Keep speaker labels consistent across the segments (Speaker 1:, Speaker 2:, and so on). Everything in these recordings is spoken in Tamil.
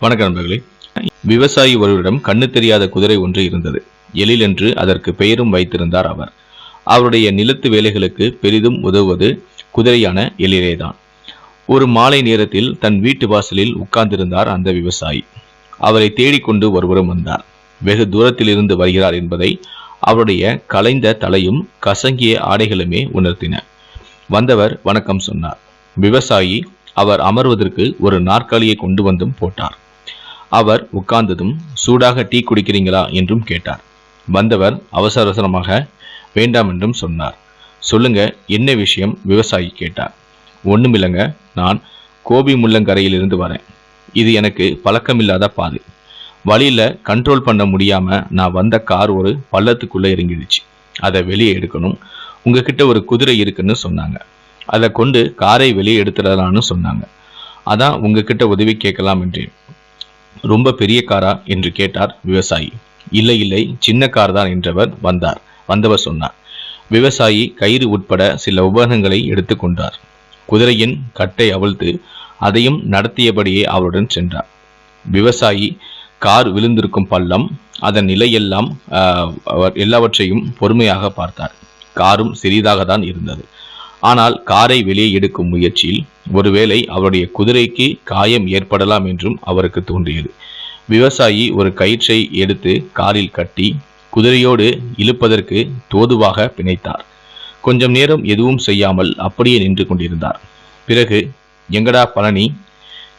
Speaker 1: வணக்க நண்பர்களே. விவசாயி ஒருவரிடம் கண்ணு தெரியாத குதிரை ஒன்று இருந்தது. எழில் என்று அதற்கு பெயரும் வைத்திருந்தார் அவர். அவருடைய நிலத்து வேலைகளுக்கு பெரிதும் உதவுவது குதிரையான எழிலேதான் ஒரு மாலை நேரத்தில் தன் வீட்டு வாசலில் உட்கார்ந்திருந்தார் அந்த விவசாயி. அவரை தேடிக்கொண்டு ஒருவரும் வந்தார். வெகு தூரத்திலிருந்து வருகிறார் என்பதை அவருடைய கலைந்த தலையும் கசங்கிய ஆடைகளுமே உணர்த்தின. வந்தவர் வணக்கம் சொன்னார். விவசாயி அவர் அமர்வதற்கு ஒரு நாற்காலியை கொண்டு வந்தும் போட்டார். அவர் உட்கார்ந்ததும் சூடாக டீ குடிக்கிறீங்களா? என்றும் கேட்டார். வந்தவர் அவசர அவசரமாக வேண்டாம் என்றும் சொன்னார். சொல்லுங்க என்ன விஷயம்? விவசாயி கேட்டார். ஒன்றுமில்லைங்க நான் கோபி முள்ளங்கரையிலிருந்து வரேன். இது எனக்கு பழக்கமில்லாத பாதை. வழியில் கண்ட்ரோல் பண்ண முடியாமல் நான் வந்த கார் ஒரு பள்ளத்துக்குள்ளே இறங்கிடுச்சு. அதை வெளியே எடுக்கணும். உங்ககிட்ட ஒரு குதிரை இருக்குன்னு சொன்னாங்க. அதை கொண்டு காரை வெளியே எடுத்துடலான்னு சொன்னாங்க. அதான் உங்ககிட்ட உதவி கேட்கலாம் என்றேன். ரொம்ப பெரிய காரா என்று கேட்டார் விவசாயி. இல்லை இல்லை சின்ன கார் தான் என்றவர் வந்தார். வந்தவர் சொன்னார் விவசாயி கயிறு உட்பட சில உபகரணங்களை எடுத்துக்கொண்டார் குதிரையின் கட்டை அவிழ்த்து அதையும் நடத்தியபடியே அவருடன் சென்றார். விவசாயி கார் விழுந்திருக்கும் பள்ளம் அதன் நிலையெல்லாம் எல்லாவற்றையும் பொறுமையாக பார்த்தார். காரும் சிறிதாக தான் இருந்தது. ஆனால் காரை வெளியே எடுக்கும் முயற்சியில் ஒருவேளை அவருடைய குதிரைக்கு காயம் ஏற்படலாம் என்றும் அவருக்கு தோன்றியது. விவசாயி ஒரு கயிற்றை எடுத்து காரில் கட்டி குதிரையோடு இழுப்பதற்கு தோதுவாக பிணைத்தார். கொஞ்சம் நேரம் எதுவும் செய்யாமல் அப்படியே நின்று கொண்டிருந்தார். பிறகு எங்கடா பழனி?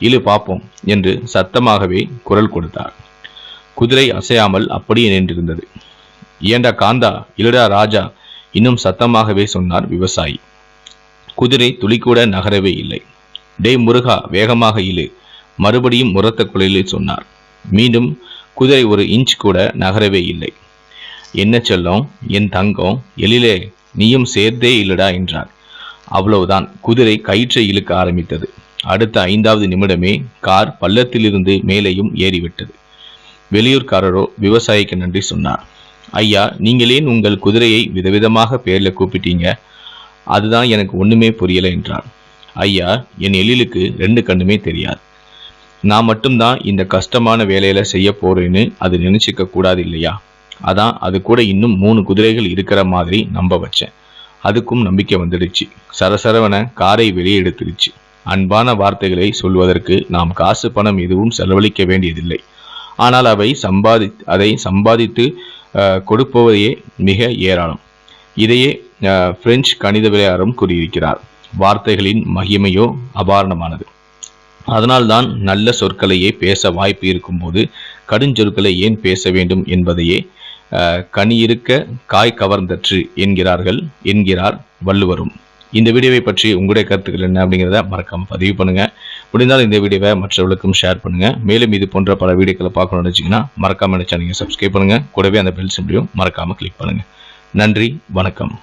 Speaker 1: இழு பார்ப்போம் என்று சத்தமாகவே குரல் கொடுத்தார். குதிரை அசையாமல் அப்படியே நின்றிருந்தது. ஏண்டா காந்தா? இழுடா ராஜா இன்னும் சத்தமாகவே சொன்னார் விவசாயி. குதிரை துளிக்கூட நகரவே இல்லை. டேய் முருகா வேகமாக இழு மறுபடியும் முரத்த குரலில் சொன்னார். மீண்டும் குதிரை ஒரு இன்ச் கூட நகரவே இல்லை. என்ன செல்லம் என் தங்கம் எழிலே நீயும் சேர்ந்தே இல்லடா என்றார். அவ்வளவுதான் குதிரை கயிற்றை இழுக்க ஆரம்பித்தது. அடுத்த ஐந்தாவது நிமிடமே கார் பள்ளத்திலிருந்து மேலேயும் ஏறிவிட்டது. வெளியூர்காரரோ விவசாயிக்கு நன்றி சொன்னார். ஐயா நீங்களே உங்கள் குதிரையை விதவிதமாக பேரில் கூப்பிட்டீங்க. அதுதான் எனக்கு ஒண்ணுமே புரியல என்றார் ஐயா என் எழிலுக்கு ரெண்டு கண்ணுமே தெரியாது. நான் மட்டும்தான் இந்த கஷ்டமான வேலையில செய்ய போறேன்னு அது நினைச்சுக்க கூடாது இல்லையா? அதான் அது கூட இன்னும் மூணு குதிரைகள் இருக்கிற மாதிரி நம்ப வச்சேன். அதுக்கும் நம்பிக்கை வந்துடுச்சு. சரசரவன காரை வெளியே எடுத்துடுச்சு. அன்பான வார்த்தைகளை சொல்வதற்கு நாம் காசு பணம் எதுவும் செலவழிக்க வேண்டியதில்லை. ஆனால் அவை சம்பாதி அதை சம்பாதித்து கொடுப்பவையே மிக ஏராளம். இதையே பிரெஞ்சு கணித விளையாரம் கூறியிருக்கிறார். வார்த்தைகளின் மகிமையோ அபாரணமானது. அதனால்தான் நல்ல சொற்களையே பேச வாய்ப்பு இருக்கும்போது கடுஞ்சொற்களை ஏன் பேச வேண்டும் என்பதையே கனியிருக்க காய் கவர்ந்தற்று என்கிறார்கள் என்கிறார் வள்ளுவரும். இந்த வீடியோவை பற்றி உங்களுடைய கருத்துக்கள் என்ன அப்படிங்கிறத மறக்காமல் பதிவு பண்ணுங்க. முடிந்தால் இந்த வீடியோவை மற்றவர்களுக்கும் ஷேர் பண்ணுங்க. மேலும் இது போன்ற பல வீடியோக்களை பார்க்கணும்னு வச்சிங்கன்னா மறக்காம நினைச்சா நீங்க சப்ஸ்கிரைப் பண்ணுங்க. கூடவே அந்த பெல் சிம்பிளையும் மறக்காம கிளிக் பண்ணுங்க. நன்றி வணக்கம்.